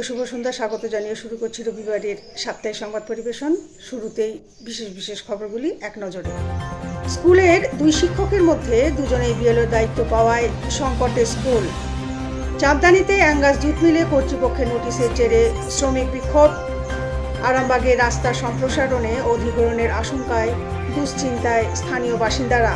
সকলকে শুভ সন্ধ্যা। স্বাগত জানিয়ে শুরু করছি রবিবারের সাপ্তাহিক সংবাদ পরিবেশন। শুরুতেই বিশেষ বিশেষ খবরগুলি এক নজরে। স্কুলের দুই শিক্ষকের মধ্যে দুজনেই বিএলওর দায়িত্ব পাওয়ায় সংকটে স্কুল। চাঁদদানিতে অ্যাঙ্গাস জুট মিলে কর্তৃপক্ষের নোটিশের জেরে শ্রমিক বিক্ষোভ। আরামবাগে রাস্তা সম্প্রসারণে অধিগ্রহণের আশঙ্কায় দুশ্চিন্তায় স্থানীয় বাসিন্দারা।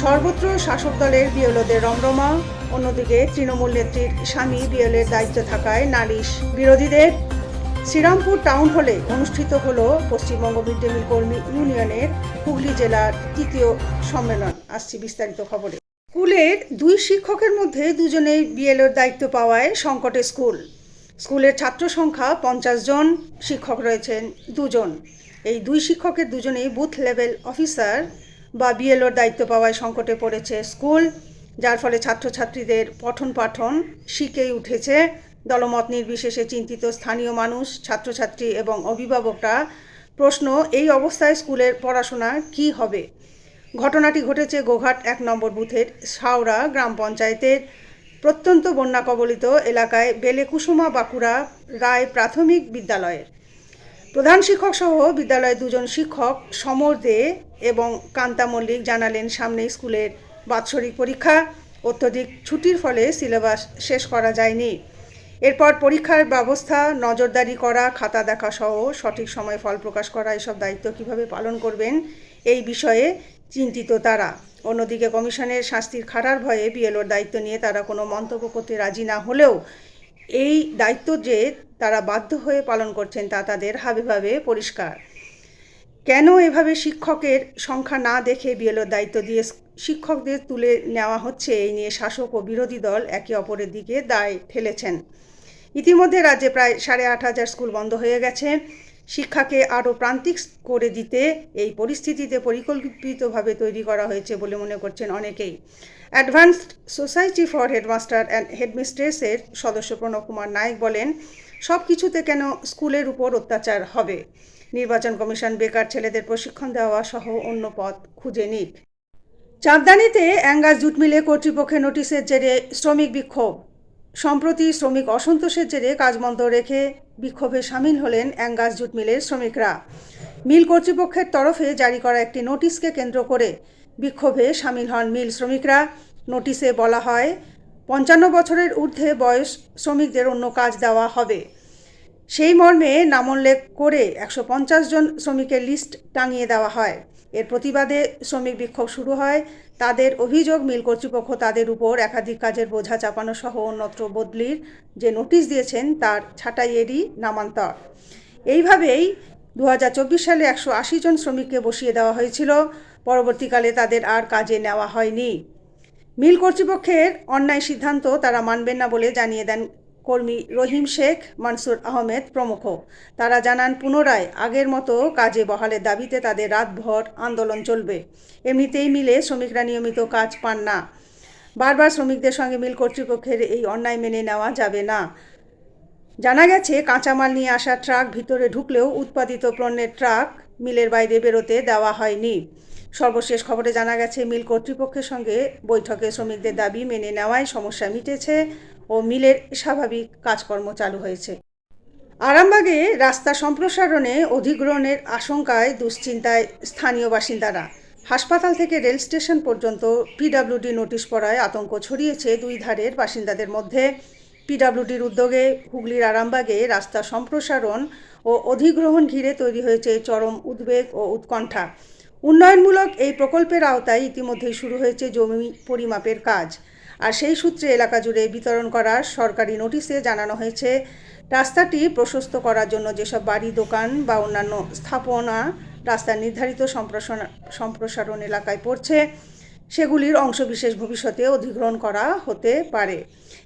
সর্বত্র শাসক দলের বিএলওদের রমরমা। অন্যদিকে তৃণমূল নেত্রীর স্বামী বিএলের দায়িত্ব থাকায় নালিশ। বিরোধীদের শ্রীরামপুর টাউন হলে অনুষ্ঠিত হলো পশ্চিমবঙ্গ মিড ডে মিল কর্মী ইউনিয়নের হুগলি জেলার তৃতীয় সম্মেলন। আসছি বিস্তারিত খবরে। স্কুলের দুই শিক্ষকের মধ্যে দুজনেই বিএলওর দায়িত্ব পাওয়ায় সংকটে স্কুল। স্কুলের ছাত্র সংখ্যা পঞ্চাশ জন, শিক্ষক রয়েছেন দুজন। এই দুই শিক্ষকের দুজনেই বুথ লেভেল অফিসার বা বিএলওর দায়িত্ব পাওয়ায় সংকটে পড়েছে স্কুল। যার ফলে ছাত্রছাত্রীদের পঠন পাঠন শিখেই উঠেছে। দলমত নির্বিশেষে চিন্তিত স্থানীয় মানুষ, ছাত্রছাত্রী এবং অভিভাবকরা প্রশ্ন, এই অবস্থায় স্কুলের পড়াশোনা কি হবে? ঘটনাটি ঘটেছে গোঘাট এক নম্বর বুথের সাওড়া গ্রাম পঞ্চায়েতের প্রত্যন্ত বন্যা কবলিত এলাকায় বেলেকুসুমা বাঁকুড়া রায় প্রাথমিক বিদ্যালয়ের। প্রধান শিক্ষক সহ বিদ্যালয়ের দুজন শিক্ষক সমর দে এবং কান্তা মল্লিক জানালেন সামনে স্কুলের বাৎসরিক পরীক্ষা, অত্যধিক ছুটির ফলে সিলেবাস শেষ করা যায়নি। এরপর পরীক্ষার ব্যবস্থা, নজরদারি করা, খাতা দেখা সহ সঠিক সময়ে ফল প্রকাশ করা, এসব দায়িত্ব কীভাবে পালন করবেন, এই বিষয়ে চিন্তিত তারা। অন্যদিকে কমিশনের শাস্তির খাড়ার ভয়ে বিএলওর দায়িত্ব নিয়ে তারা কোনো মন্তব্য করতে রাজি না হলেও এই দায়িত্ব যে তারা বাধ্য হয়ে পালন করছেন তা তাদের হাবেভাবে পরিষ্কার। কেন এভাবে শিক্ষকের সংখ্যা না দেখে বিএলওর দায়িত্ব দিয়ে শিক্ষকদের তুলে নেওয়া হচ্ছে, এই নিয়ে শাসক ও বিরোধী দল একে অপরের দিকে দায় ঠেলেছেন। ইতিমধ্যে রাজ্যে প্রায় সাড়ে আট হাজার স্কুল বন্ধ হয়ে গেছে। শিক্ষাকে আরও প্রান্তিক করে দিতে এই পরিস্থিতিতে পরিকল্পিতভাবে তৈরি করা হয়েছে বলে মনে করছেন অনেকেই। Advanced society for headmaster and হেডমিস্ট্রেসের সদস্য প্রণব কুমার নায়েক বলেন, সব কিছুতে কেন স্কুলের উপর অত্যাচার হবে? নির্বাচন কমিশন বেকার ছেলেদের প্রশিক্ষণ দেওয়া সহ অন্য পথ খুঁজে নিক। চাঁদদানিতে অ্যাঙ্গাস জুট মিলে কর্তৃপক্ষের নোটিশের জেরে শ্রমিক বিক্ষোভ। সম্প্রতি শ্রমিক অসন্তোষের জেরে কাজ বন্ধ রেখে বিক্ষোভে সামিল হলেন অ্যাঙ্গাস জুট মিলের শ্রমিকরা। মিল কর্তৃপক্ষের তরফে জারি করা একটি নোটিশকে কেন্দ্র করে বিক্ষোভে সামিল হন মিল শ্রমিকরা। নোটিশে বলা হয়, পঞ্চান্ন বছরের ঊর্ধ্বে বয়স শ্রমিকদের অন্য কাজ দেওয়া হবে। সেই মর্মে নামোল্লেখ করে একশো পঞ্চাশ জন শ্রমিকের লিস্ট টাঙিয়ে দেওয়া হয়। এর প্রতিবাদে শ্রমিক বিক্ষোভ শুরু হয়। তাদের অভিযোগ, মিল কর্তৃপক্ষ তাদের উপর একাধিক কাজের বোঝা চাপানো সহ অন্যত্র বদলির যে নোটিশ দিয়েছেন, তার ছাঁটাইয়েরই নামান্তর। এইভাবেই দু হাজার চব্বিশ সালে একশো আশি জন শ্রমিককে বসিয়ে দেওয়া হয়েছিল। পরবর্তীকালে তাদের আর কাজে নেওয়া হয়নি। মিল কর্তৃপক্ষের অন্যায় সিদ্ধান্ত তারা মানবেন না বলে জানিয়ে দেন কর্মী রহিম শেখ, মানসুর আহমেদ প্রমুখ। তারা জানান, পুনরায় আগের মতো কাজে বহালের দাবিতে তাদের রাতভর আন্দোলন চলবে। এমনিতেই মিলে শ্রমিকরা নিয়মিত কাজ পান না। বারবার শ্রমিকদের সঙ্গে মিল কর্তৃপক্ষের এই অন্যায় মেনে নেওয়া যাবে না। জানা গেছে, কাঁচামাল নিয়ে আসা ট্রাক ভিতরে ঢুকলেও উৎপাদিত পণ্যের ট্রাক মিলের বাইরে বেরোতে দেওয়া হয়নি। সর্বশেষ খবরে জানা গেছে, মিল কর্তৃপক্ষের সঙ্গে বৈঠকে শ্রমিকদের দাবি মেনে নেওয়ায় সমস্যা মিটেছে ও মিলের স্বাভাবিক কাজকর্ম চালু হয়েছে। আরামবাগে রাস্তা সম্প্রসারণে অধিগ্রহণের আশঙ্কায় দুশ্চিন্তায় স্থানীয় বাসিন্দারা। হাসপাতাল থেকে রেল স্টেশন পর্যন্ত পিডাব্লিউডি নোটিশ পড়ায় আতঙ্ক ছড়িয়েছে দুই ধারের বাসিন্দাদের মধ্যে। পিডাব্লিউডির উদ্যোগে হুগলির আরামবাগে রাস্তা সম্প্রসারণ ও অধিগ্রহণ ঘিরে তৈরি হয়েছে চরম উদ্বেগ ও উৎকণ্ঠা। উন্নয়নমূলক এই প্রকল্পের আওতায় ইতিমধ্যেই শুরু হয়েছে জমি পরিমাপের কাজ। আর সেই সূত্রে এলাকা জুড়ে বিতরণ করার সরকারি নোটিশে জানানো হয়েছে, রাস্তাটি প্রশস্ত করার জন্য যেসব বাড়ি, দোকান বা অন্যান্য স্থাপনা রাস্তার নির্ধারিত সম্প্রসারণ সম্প্রসারণ এলাকায় পড়ছে সেগুলির অংশবিশেষ ভবিষ্যতে অধিগ্রহণ করা হতে পারে।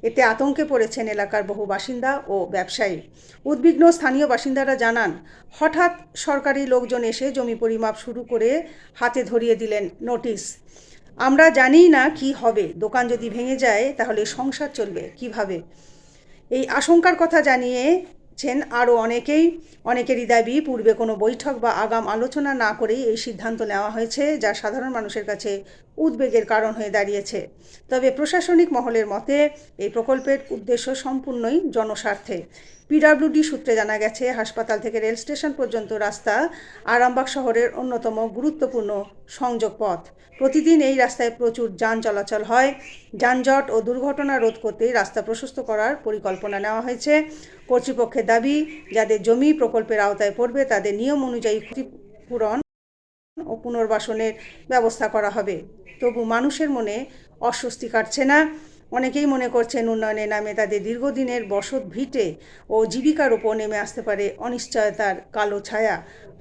এতে আতঙ্কে পড়েছেন এলাকার বহু বাসিন্দা ও ব্যবসায়ী। উদ্বিগ্ন স্থানীয় বাসিন্দারা জানান, হঠাৎ সরকারি লোকজন এসে জমি পরিমাপ শুরু করে হাতে ধরিয়ে দিলেন নোটিশ। আমরা জানি না কি হবে, দোকান যদি ভেঙে যায় তাহলে সংসার চলবে কীভাবে? এই আশঙ্কার কথা জানিয়েছেন আরও অনেকেই। অনেকেরই দাবি, পূর্বে কোনো বৈঠক বা আগাম আলোচনা না করেই এই সিদ্ধান্ত নেওয়া হয়েছে, যা সাধারণ মানুষের কাছে উদ্বেগের কারণ হয়ে দাঁড়িয়েছে। তবে প্রশাসনিক মহলের মতে, এই প্রকল্পের উদ্দেশ্য সম্পূর্ণই জনস্বার্থে। পিডাব্লিউডি সূত্রে জানা গেছে, হাসপাতাল থেকে রেল স্টেশন পর্যন্ত রাস্তা আরামবাগ শহরের অন্যতম গুরুত্বপূর্ণ সংযোগ পথ। প্রতিদিন এই রাস্তায় প্রচুর যান চলাচল হয়। যানজট ও দুর্ঘটনা রোধ করতে রাস্তা প্রশস্ত করার পরিকল্পনা নেওয়া হয়েছে। কর্তৃপক্ষের দাবি, যাদের জমি প্রকল্পের আওতায় পড়বে, তাদের নিয়ম অনুযায়ী ক্ষতিপূরণ ও পুনর্বাসনের ব্যবস্থা করা হবে। তবু মানুষের মনে অস্বস্তি কাটছে না। অনেকেই মনে করছেন উন্নয়নের নামে তাদের দীর্ঘদিনের বসত ভিটে ও জীবিকার উপর নেমে আসতে পারে অনিশ্চয়তার কালো ছায়া।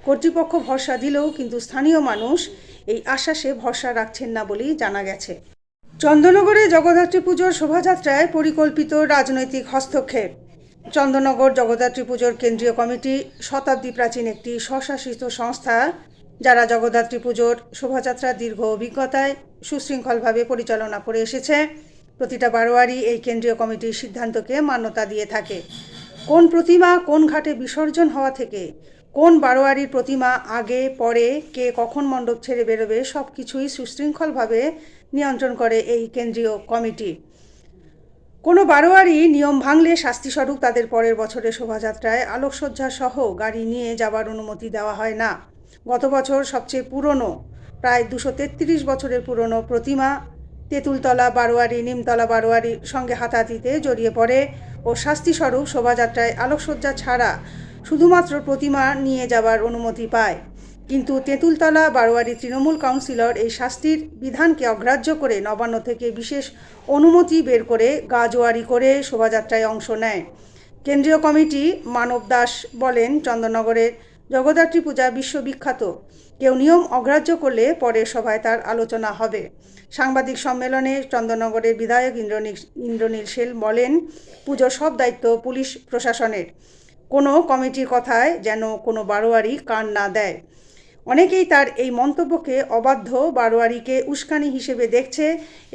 কর্তৃপক্ষ ভরসা দিলেও কিন্তু স্থানীয় মানুষ এই আশ্বাসে ভরসা রাখছেন না বলেই জানা গেছে। চন্দননগরে জগদ্ধাত্রী পুজোর শোভাযাত্রায় পরিকল্পিত রাজনৈতিক হস্তক্ষেপ। চন্দননগর জগদ্ধাত্রী পুজোর কেন্দ্রীয় কমিটি শতাব্দী প্রাচীন একটি স্বশাসিত সংস্থা যারা জগদ্ধাত্রী পুজোর শোভাযাত্রার দীর্ঘ অভিজ্ঞতায় সুশৃঙ্খলভাবে পরিচালনা করে এসেছে, প্রতিটা বারোয়ারি এই কেন্দ্রীয় কমিটির সিদ্ধান্তকে মান্যতা দিয়ে থাকে। কোন প্রতিমা কোন ঘাটে বিসর্জন হওয়া থেকে, কোন বারোয়ারির প্রতিমা আগে, পরে, কে কখন মণ্ডপ ছেড়ে বেরোবে সব কিছুই সুশৃঙ্খলভাবে নিয়ন্ত্রণ করে এই কেন্দ্রীয় কমিটি। কোনো বারোয়ারি নিয়ম ভাঙলে শাস্তিস্বরূপ তাদের পরের বছরের শোভাযাত্রায় আলোকসজ্জা সহ গাড়ি নিয়ে যাবার অনুমতি দেওয়া হয় না। গত বছর সবচেয়ে পুরনো, প্রায় দুশো তেত্রিশ বছরের পুরনো প্রতিমা তেঁতুলতলা, বারোয়ারি, নিমতলা বারোয়ারির সঙ্গে হাতাহাতিতে জড়িয়ে পড়ে ও শাস্তিস্বরূপ শোভাযাত্রায় আলোকসজ্জা ছাড়া শুধুমাত্র প্রতিমা নিয়ে যাবার অনুমতি পায়। কিন্তু তেঁতুলতলা, বারোয়ারি তৃণমূল কাউন্সিলর এই শাস্তির বিধানকে অগ্রাহ্য করে নবান্ন থেকে বিশেষ অনুমতি বের করে গাজোয়ারি করে শোভাযাত্রায় অংশ নেয়। কেন্দ্রীয় কমিটি মানব দাস বলেন, চন্দননগরের জগদ্ধাত্রী পূজা বিশ্ববিখ্যাত। কেউ নিয়ম অগ্রাহ্য করলে পরের সভায় তার আলোচনা হবে। সাংবাদিক সম্মেলনে চন্দননগরের বিধায়ক ইন্দ্রনীল ইন্দ্রনীল সেল বলেন পুজোর সব দায়িত্ব পুলিশ প্রশাসনের। কোনো কমিটির কথায় যেন কোনো বারোয়ারি কান না দেয়। অনেকেই তার এই মন্তব্যকে অবাধ্য বারোয়ারিকে উস্কানি হিসেবে দেখছে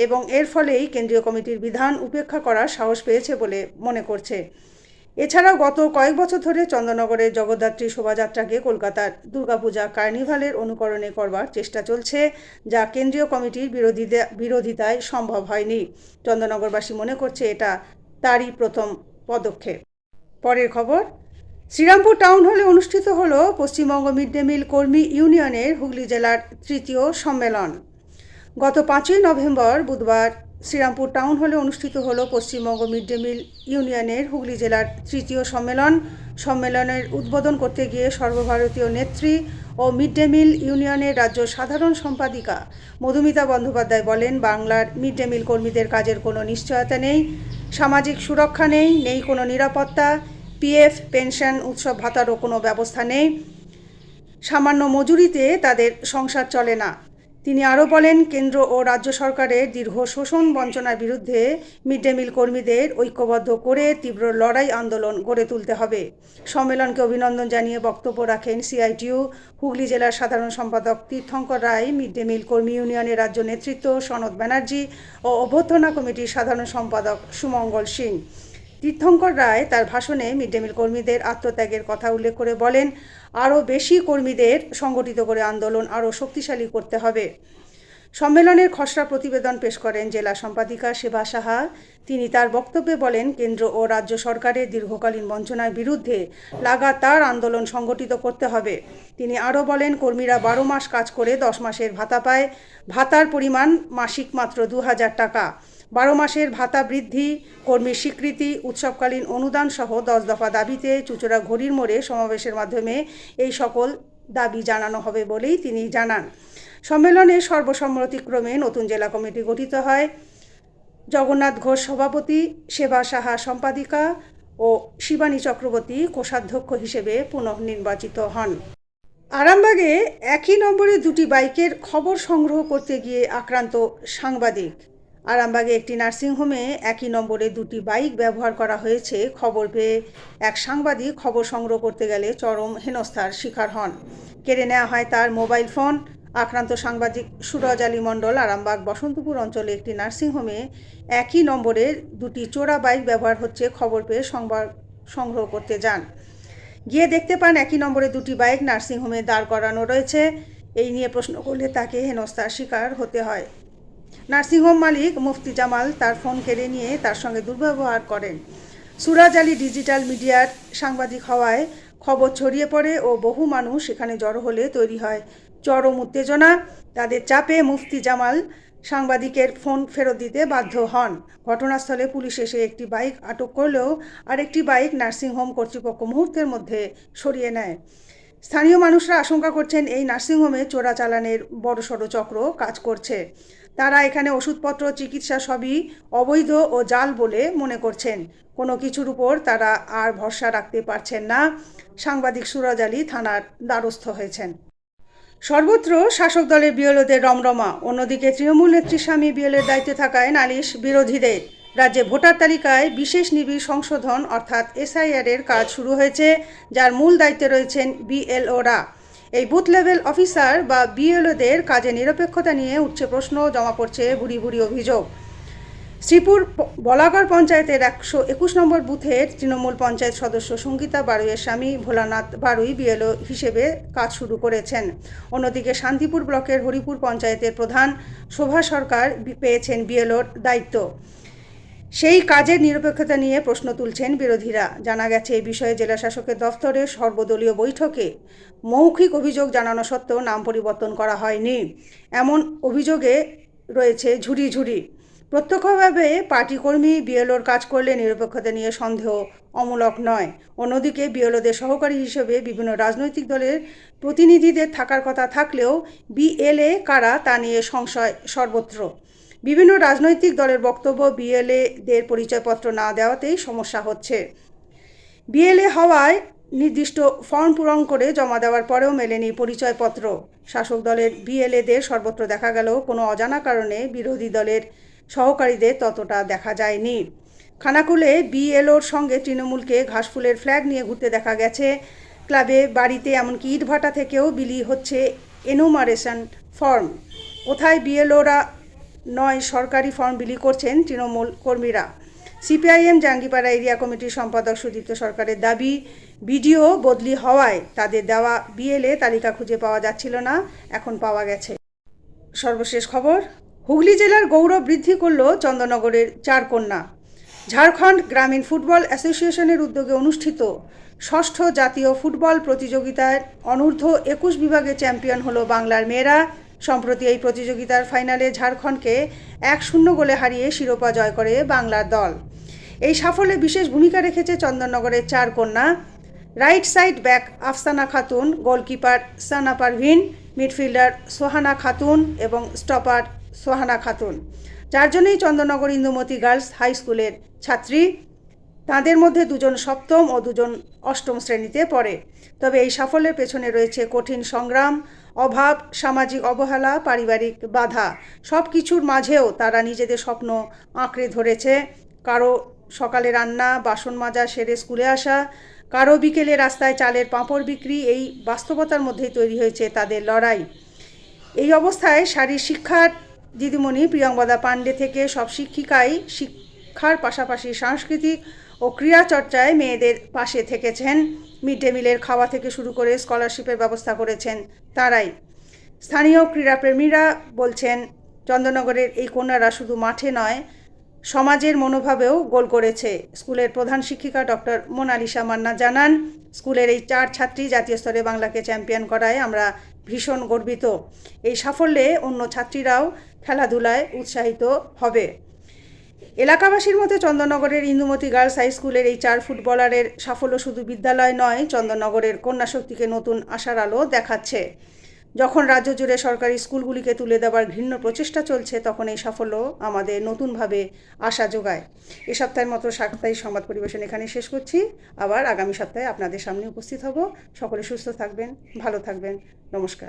এবং এর ফলেই কেন্দ্রীয় কমিটির বিধান উপেক্ষা করার সাহস পেয়েছে বলে মনে করছে। এছাড়াও গত কয়েক বছর ধরে চন্দননগরের জগদ্ধাত্রী শোভাযাত্রাকে কলকাতার দুর্গাপূজা কার্নিভালের অনুকরণে করবার চেষ্টা চলছে, যা কেন্দ্রীয় কমিটির বিরোধিতা, বিরোধিতায় সম্ভব হয়নি। চন্দননগরবাসী মনে করছে এটা তারই প্রথম পদক্ষেপ। পরের খবর, শ্রীরামপুর টাউন হলে অনুষ্ঠিত হল পশ্চিমবঙ্গ মিড ডে মিল কর্মী ইউনিয়নের হুগলি জেলার তৃতীয় সম্মেলন। গত পাঁচই নভেম্বর বুধবার শ্রীরামপুর টাউন হলে অনুষ্ঠিত হলো পশ্চিমবঙ্গ মিড ডে মিল ইউনিয়নের হুগলি জেলার তৃতীয় সম্মেলন। সম্মেলনের উদ্বোধন করতে গিয়ে সর্বভারতীয় নেত্রী ও মিড ডে মিল ইউনিয়নের রাজ্য সাধারণ সম্পাদিকা মধুমিতা বন্দ্যোপাধ্যায় বলেন, বাংলার মিড ডে মিল কর্মীদের কাজের কোনো নিশ্চয়তা নেই, সামাজিক সুরক্ষা নেই নেই কোনো নিরাপত্তা, পিএফ, পেনশন, উৎসব ভাতারও কোনো ব্যবস্থা নেই। সামান্য মজুরিতে তাদের সংসার চলে না। তিনি আরও বলেন, কেন্দ্র ও রাজ্য সরকারের দীর্ঘ শোষণ বঞ্চনার বিরুদ্ধে মিড ডে মিল কর্মীদের ঐক্যবদ্ধ করে তীব্র লড়াই আন্দোলন গড়ে তুলতে হবে। সম্মেলনকে অভিনন্দন জানিয়ে বক্তব্য রাখেন সিআইটিউ হুগলি জেলার সাধারণ সম্পাদক Tirthankar Roy, mid day meal কর্মী ইউনিয়নের রাজ্য নেতৃত্ব সনদ ব্যানার্জি ও অভ্যর্থনা কমিটির সাধারণ সম্পাদক সুমঙ্গল সিং। তীর্থঙ্কর রায় তার ভাষণে মিড ডে মিল কর্মীদের আত্মত্যাগের কথা উল্লেখ করে বলেন, আরও বেশি কর্মীদের সংগঠিত করে আন্দোলন আরও শক্তিশালী করতে হবে। সম্মেলনের খসড়া প্রতিবেদন পেশ করেন জেলা সম্পাদিকা সেবা সাহা। তিনি তার বক্তব্যে বলেন, কেন্দ্র ও রাজ্য সরকারের দীর্ঘকালীন বঞ্চনার বিরুদ্ধে লাগাতার আন্দোলন সংগঠিত করতে হবে। তিনি আরও বলেন, কর্মীরা বারো মাস কাজ করে দশ মাসের ভাতা পায়। ভাতার পরিমাণ মাসিক মাত্র দু হাজার টাকা। বারো মাসের ভাতা বৃদ্ধি, কর্মীর স্বীকৃতি, উৎসবকালীন অনুদান সহ দশ দফা দাবিতে চুচড়া ঘড়ির মোড়ে সমাবেশের মাধ্যমে এই সকল দাবি জানানো হবে বলেই তিনি জানান। সম্মেলনে সর্বসম্মতিক্রমে নতুন জেলা কমিটি গঠিত হয়। জগন্নাথ ঘোষ সভাপতি সেবা সাহা সম্পাদিকা ও শিবানী চক্রবর্তী কোষাধ্যক্ষ হিসেবে পুনঃনির্বাচিত হন। আরামবাগে একই নম্বরে দুটি বাইকের খবর সংগ্রহ করতে গিয়ে আক্রান্ত সাংবাদিক। আরামবাগে একটি নার্সিংহোমে একই নম্বরে দুটি বাইক ব্যবহার করা হয়েছে। খবর পেয়ে এক সাংবাদিক খবর সংগ্রহ করতে গেলে চরম হেনস্থার শিকার হন। কেড়ে নেওয়া হয় তার মোবাইল ফোন। আক্রান্ত সাংবাদিক সুরজ আলী মণ্ডল আরামবাগ বসন্তপুর অঞ্চলে একটি নার্সিংহোমে একই নম্বরের দুটি চোরা বাইক ব্যবহার হচ্ছে খবর পেয়ে সংবাদ সংগ্রহ করতে যান। গিয়ে দেখতে পান একই নম্বরে দুটি বাইক নার্সিংহোমে দাঁড় করানো রয়েছে। এই নিয়ে প্রশ্ন করলে তাকে হেনস্থার শিকার হতে হয়। নার্সিংহোম মালিক মুফতি জামাল তার ফোন কেড়ে নিয়ে তার সঙ্গে দুর্ব্যবহার করেন। সুরাজ আলী ডিজিটাল মিডিয়ার সাংবাদিক হওয়ায় খবর ছড়িয়ে পড়ে ও বহু মানুষ সেখানে জড়ো হলে তৈরি হয়। চরম উত্তেজনা, তাদের চাপে মুফতি জামাল সাংবাদিকের ফোন ফেরত দিতে বাধ্য হন। ঘটনাস্থলে পুলিশ এসে একটি বাইক আটক করলেও আরেকটি বাইক নার্সিংহোম কর্তৃপক্ষ মুহূর্তের মধ্যে সরিয়ে নেয়। স্থানীয় মানুষরা আশঙ্কা করছেন এই নার্সিংহোমে চোরাচালানের বড়সড় চক্র কাজ করছে। তারা এখানে ওষুধপত্র, চিকিৎসা সবই অবৈধ ও জাল বলে মনে করছেন। কোনো কিছুর উপর তারা আর ভরসা রাখতে পারছেন না, সাংবাদিক সুরজ আলী থানার দ্বারস্থ হয়েছেন। সর্বত্র শাসক দলের বিএলওদের রমরমা, অন্যদিকে তৃণমূল নেত্রী স্বামী বিএলের দায়িত্বে থাকায় নালিশ বিরোধীদের। রাজ্যে ভোটার তালিকায় বিশেষ নিবিড় সংশোধন, অর্থাৎ এসআইআর এর কাজ শুরু হয়েছে, যার মূল দায়িত্বে রয়েছেন বিএলওরা। এই বুথ লেভেল অফিসার বা বিএলওদের কাজে নিরপেক্ষতা নিয়ে উঠছে প্রশ্ন, জমা পড়ছে বুড়ি বুড়ি অভিযোগ। শ্রীপুর বলাগড় পঞ্চায়েতের একশো একুশ নম্বর বুথের তৃণমূল পঞ্চায়েত সদস্য সঙ্গীতা বারুইয়ের স্বামী ভোলানাথ বারুই বিএলও হিসেবে কাজ শুরু করেছেন। অন্যদিকে শান্তিপুর ব্লকের হরিপুর পঞ্চায়েতের প্রধান শোভা সরকার পেয়েছেন বিএলওর দায়িত্ব। সেই কাজের নিরপেক্ষতা নিয়ে প্রশ্ন তুলছেন বিরোধীরা। জানা গেছে এই বিষয়ে জেলা শাসকের দফতরে সর্বদলীয় বৈঠকে মৌখিক অভিযোগ জানানো সত্ত্বেও নাম পরিবর্তন করা হয়নি। এমন অভিযোগে রয়েছে ঝুড়ি ঝুড়ি। প্রত্যক্ষভাবে পার্টি কর্মী বিএলওর কাজ করলে নিরপেক্ষতা নিয়ে সন্দেহ অমূলক নয়। অন্যদিকে বিএলওদের সহকারী হিসেবে বিভিন্ন রাজনৈতিক দলের প্রতিনিধিদের থাকার কথা থাকলেও বিএলএ কারা তা নিয়ে সংশয় সর্বত্র। বিভিন্ন রাজনৈতিক দলের বক্তব্য বিএলএদের পরিচয়পত্র না দেওয়াতেই সমস্যা হচ্ছে। বিএলএ হওয়ায় নির্দিষ্ট ফর্ম পূরণ করে জমা দেওয়ার পরেও মেলেনি পরিচয়পত্র। শাসক দলের বিএলএদের সর্বত্র দেখা গেল কোনো অজানা কারণে বিরোধী দলের সহকারীদের ততটা দেখা যায়নি। খানাকুলে বিএলওর সঙ্গে তৃণমূলকে ঘাসফুলের ফ্ল্যাগ নিয়ে ঘুরতে দেখা গেছে। ক্লাবে বাড়িতে এমনকি ইটভাটা থেকেও বিলি হচ্ছে এনুমারেশন ফর্ম। কোথায় বিএলওরা নয় সরকারি ফর্ম বিলি করছেন তৃণমূল কর্মীরা? সিপিআইএম জাঙ্গিপাড়া এরিয়া কমিটির সম্পাদক সুদীপ্ত সরকারের দাবি, বিডিও বদলি হওয়ায় তাদের দেওয়া বিএলএ তালিকা খুঁজে পাওয়া যাচ্ছিল না, এখন পাওয়া গেছে। সর্বশেষ খবর হুগলি জেলার গৌরব বৃদ্ধি করল চন্দননগরের চার কন্যা। ঝাড়খণ্ড গ্রামীণ ফুটবল অ্যাসোসিয়েশনের উদ্যোগে অনুষ্ঠিত ষষ্ঠ জাতীয় ফুটবল প্রতিযোগিতায় অনূর্ধ্ব একুশ বিভাগে চ্যাম্পিয়ন হলো বাংলার মেয়েরা। সম্প্রতি এই প্রতিযোগিতার ফাইনালে ঝাড়খণ্ডকে এক শূন্য গোলে হারিয়ে শিরোপা জয় করে বাংলার দল। এই সাফল্যে বিশেষ ভূমিকা রেখেছে চন্দননগরের চার কন্যা। Right side back Afsana Khatun, goalkeeper Sana Parvin midfielder Sohana Khatun এবং স্টপার সোহানা খাতুন। চারজনেই চন্দ্রনগর ইন্দুমতি গার্লস হাই স্কুলের ছাত্রী। তাদের মধ্যে দুজন সপ্তম ও দুজন অষ্টম শ্রেণীতে পড়ে। তবে এই সাফল্যের পেছনে রয়েছে কঠিন সংগ্রাম, অভাব, সামাজিক অবহেলা, পারিবারিক বাধা। সব কিছুর মাঝেও তারা নিজেদের স্বপ্ন আঁকড়ে ধরেছে। কারও সকালে রান্না, বাসন মাজা, সেরে স্কুলে আসা, কারও বিকেলে রাস্তায় চালের পাঁপড় বিক্রি, এই বাস্তবতার মধ্যেই তৈরি হয়েছে তাদের লড়াই। এই অবস্থায় শারীর শিক্ষার দিদিমণি প্রিয়ঙ্বদা পাণ্ডে থেকে সব শিক্ষিকাই শিক্ষার পাশাপাশি সাংস্কৃতিক ও ক্রীড়া চর্চায় মেয়েদের পাশে থেকেছেন। মিড ডে মিলের খাওয়া থেকে শুরু করে স্কলারশিপের ব্যবস্থা করেছেন তারাই। স্থানীয় ক্রীড়াপ্রেমীরা বলছেন, চন্দননগরের এই কন্যারা শুধু মাঠে নয়, সমাজের মনোভাবেও গোল করেছে। স্কুলের প্রধান শিক্ষিকা ডক্টর মোনালিসা মান্না জানান, স্কুলের এই চার ছাত্রী জাতীয় স্তরে বাংলাকে চ্যাম্পিয়ন করায় আমরা ভীষণ গর্বিত। এই সাফল্যে অন্য ছাত্রীরাও খেলাধুলায় উৎসাহিত হবে। এলাকাবাসীর মতে চন্দননগরের ইন্দুমতি গার্লস হাই স্কুলের এই চার ফুটবলারের সাফল্য শুধু বিদ্যালয় নয়, চন্দননগরের কন্যা শক্তিকে নতুন আশার আলো দেখাচ্ছে। যখন রাজ্য জুড়ে সরকারি স্কুলগুলিকে তুলে দেওয়ার ঘৃণ্য প্রচেষ্টা চলছে, তখন এই সাফল্য আমাদের নতুনভাবে আশা যোগায়। এ সপ্তাহের মতো সাপ্তাহিক সংবাদ পরিবেশন এখানে শেষ করছি। আবার আগামী সপ্তাহে আপনাদের সামনে উপস্থিত হব। সকলে সুস্থ থাকবেন, ভালো থাকবেন। নমস্কার।